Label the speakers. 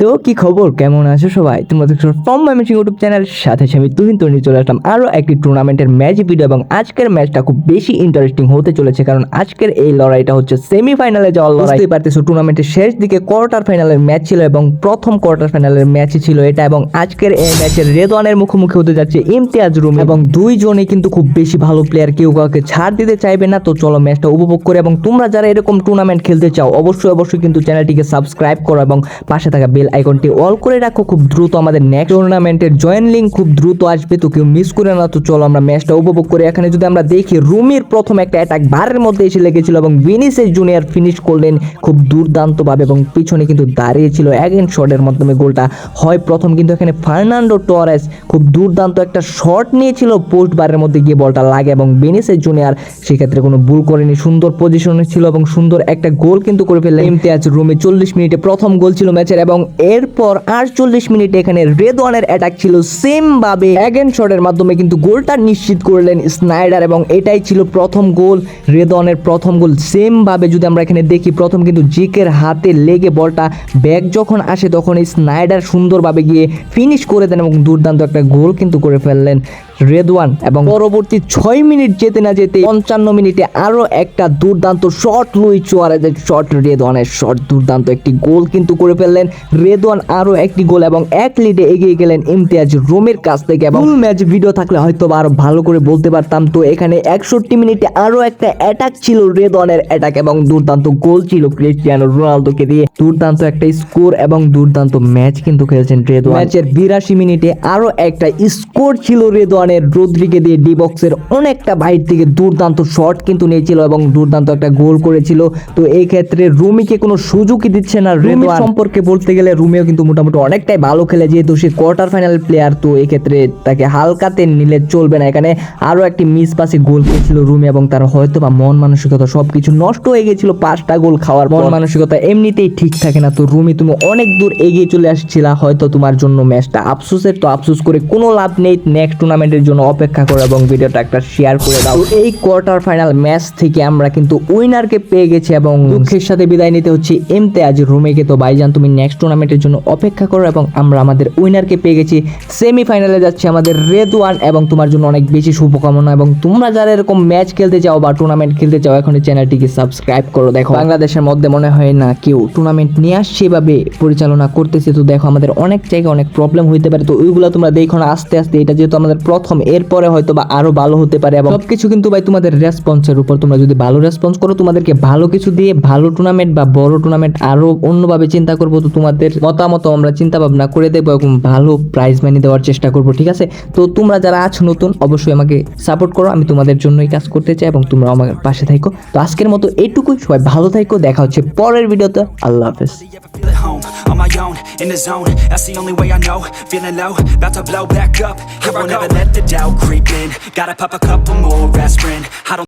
Speaker 1: তো কি খবর? কেমন আছো সবাই? তোমরা দেখছ ফর্ম ম্যামেচিং ইউটিউব চ্যানেল সাথে আমি তুহিন তৈরি চলে আসলাম আরও একটি টুর্নামেন্টের ম্যাচ ভিডিও এবং আজকের ম্যাচটা খুব বেশি ইন্টারেস্টিং হতে চলেছে কারণ আজকের এই লড়াইটা হচ্ছে সেমিফাইনালে যাওয়ার লড়াই। বুঝতেই পারতেছো টুর্নামেন্টের শেষ দিকে কোয়ার্টার ফাইনালের ম্যাচ ছিল এবং প্রথম কোয়ার্টার ফাইনালের ম্যাচ ছিল এটা এবং আজকের এই ম্যাচের রেদওয়ানের মুখোমুখি হতে যাচ্ছে ইমতিয়াজ রুম এবং দুইজনই কিন্তু খুব বেশি ভালো প্লেয়ার কেউ কাউকে ছাড় দিতে চাইবে না, তো চলো ম্যাচটা উপভোগ করে এবং তোমরা যারা এরকম টুর্নামেন্ট খেলতে চাও, অবশ্যই অবশ্যই কিন্তু চ্যানেলটিকে সাবস্ক্রাইব করো এবং পাশে থাকা বেল আইকনটি অল করে রাখো, খুব দ্রুত আমাদের নেক্সট টুর্নামেন্টের জয়েন লিঙ্ক খুব দ্রুত আসবে, তো কেউ মিস করে না, তো চলো আমরা ম্যাচটা উপভোগ করি। এখানে যদি আমরা দেখি, রুমির প্রথম একটা অ্যাটাক বারের মধ্যে এসে লেগেছিল এবং ভিনিসিয়াস জুনিয়র ফিনিশ করলেন খুব দুর্দান্তভাবে এবং পিছনে কিন্তু দাঁড়িয়েছিল অ্যাগেন শটের মাধ্যমে গোলটা। হয় প্রথম কিন্তু এখানে ফার্নান্ডো টরেস খুব দুর্দান্ত একটা শট নিয়েছিল পোস্ট বারের মধ্যে গিয়ে বলটা লাগে এবং বেনিসের জুনিয়র সেক্ষেত্রে কোনো ভুল করেনি, সুন্দর পজিশনে ছিল এবং সুন্দর একটা গোল কিন্তু করে ফেললেন। ইমতিয়াজ রুমে চল্লিশ মিনিটে প্রথম গোল ছিল ম্যাচের এবং এরপর আটচল্লিশ মিনিটে এখানে রেদওয়ানের অ্যাটাক ছিল সেম ভাবে অ্যাগেন শটের মাধ্যমে কিন্তু গোলটা নিশ্চিত করলেন স্নাইডার এবং এটাই ছিল প্রথম গোল। রেদওয়ানের প্রথম গোল সেম ভাবে যদি আমরা এখানে দেখি, প্রথম কিন্তু জিকের হাতে লেগে বলটা ব্যাক যখন আসে তখন স্নাইডার সুন্দরভাবে গিয়ে ফিনিশ করে দেন এবং দুর্দান্ত একটা গোল কিন্তু করে ফেললেন। রেদওয়ান এবং পরবর্তী ছয় মিনিট যেতে না যেতে পঞ্চান্ন মিনিটে আরও একটা দুর্দান্ত শট, লুই চোয়ারেজের শট, রেদওয়ানের শট। দুর্দান্ত একটি গোল কিন্তু করে ফেললেন। রেদওয়ান আরও একটি গোল এবং এক লিডে এগিয়ে গেলেন ইমতিয়াজ রোমের কাছ থেকে এবং ম্যাচ ভিডিও থাকলে হয়তো আরও ভালো করে বলতে পারতাম। তো এখানে একষট্টি মিনিটে আরও একটা অ্যাটাক ছিল রেদওয়ানের অ্যাটাক এবং দুর্দান্ত গোল ছিল ক্রিস্টিয়ানো রোনালদোকে দিয়ে। দুর্দান্ত একটা স্কোর এবং দুর্দান্ত ম্যাচ কিন্তু খেলছেন রেদওয়ান। ম্যাচের বিরাশি মিনিটে আরও একটা স্কোর ছিল রেদওয়ানের রোদ্রিকে দিয়ে ডি বক্সের অনেকটা বাইর থেকে দুর্দান্ত শট কিন্তু নিয়েছিল এবং দুর্দান্ত একটা গোল করেছিল। তো এই ক্ষেত্রে রুমিকে কোনো সুযোগই দিচ্ছে না রেদওয়ান সম্পর্কে বলতে গেলে রুমিও কিন্তু মোটামুটি অনেকটাই ভালো খেলে যেহেতু সে কোয়ার্টার ফাইনাল প্লেয়ার তো এই ক্ষেত্রে তাকে হালকাতে নিলে চলবে না। এখানে আরও একটি মিস পাসে গোল খেয়েছিল রুমি এবং তার হয়তো বা মন মানসিকতা সবকিছু নষ্ট হয়ে গেছিল পাঁচটা গোল খাওয়ার মন মানসিকতা এমনিতেই ঠিক থাকে না। তো রুমি তুমি অনেক দূর এগিয়ে চলে আসছিলা হয়তো তোমার জন্য ম্যাচটা আফসোসের। তো আফসোস করে কোনো লাভ নেই নেক্সট টুর্নামেন্টের জন্য অপেক্ষা করো এবং ভিডিওটা একটা শেয়ার করে দাও। এই কোয়ার্টার ফাইনাল ম্যাচ থেকে আমরা কিন্তু উইনারকে পেয়ে গেছি এবং দুঃখের সাথে বিদায় নিতে হচ্ছে এমতে আজ রুমেকে। তো ভাইজান তুমি নেক্সট টুর্নামেন্টের জন্য অপেক্ষা করো এবং আমরা আমাদের উইনারকে পেয়ে গেছি। সেমিফাইনালে যাচ্ছে আমাদের রেড ওয়ান এবং তোমার জন্য অনেক বেশি শুভকামনা এবং তোমরা যারা এরকম ম্যাচ খেলতে চাও বা টুর্নামেন্ট খেলতে চাও এখন চ্যানেলটিকে সাবস্ক্রাইব করো। দেখো বাংলাদেশের মধ্যে মনে হয় না কেউ টুর্নামেন্ট নিয়ে আসছে এভাবে পরিচালনা করতেছে। তো দেখো আমাদের অনেক জায়গায় অনেক প্রবলেম হইতে পারে। তো ওইগুলো তোমরা দেখো না আস্তে আস্তে। এটা যেহেতু আমাদের প্রথম, এরপরে হয়তো বা আরও ভালো হতে পারে এবং সবকিছু কিন্তু ভাই তোমাদের রেসপন্সের উপর। তোমরা যদি ভালো রেসপন্স করো, তোমাদেরকে ভালো কিছু দিয়ে ভালো টুর্নামেন্ট বা বড় টুর্নামেন্ট আরও অন্যভাবে চিন্তা করব, তো তোমাদের মতামত আমরা চিন্তা ভাবনা করে দেবো এবং ভালো প্রাইজ মানি দেওয়ার চেষ্টা করব, ঠিক আছে? তো তোমরা যারা আছো নতুন, অবশ্যই আমাকে সাপোর্ট করো, আমি তোমাদের জন্যই কাজ করতে চাই এবং তোমরা আমার পাশে থাকো তো আজকের মতো এইটুকুই সবাই ভালো থাকো দেখা হচ্ছে পরের ভিডিওতে আল্লাহ হাফেজ।
Speaker 2: My own in the zone. That's the only way I know. Feeling low, about to blow back up. Here I won't ever let the doubt creep in. Gotta pop a couple more aspirin. I don't.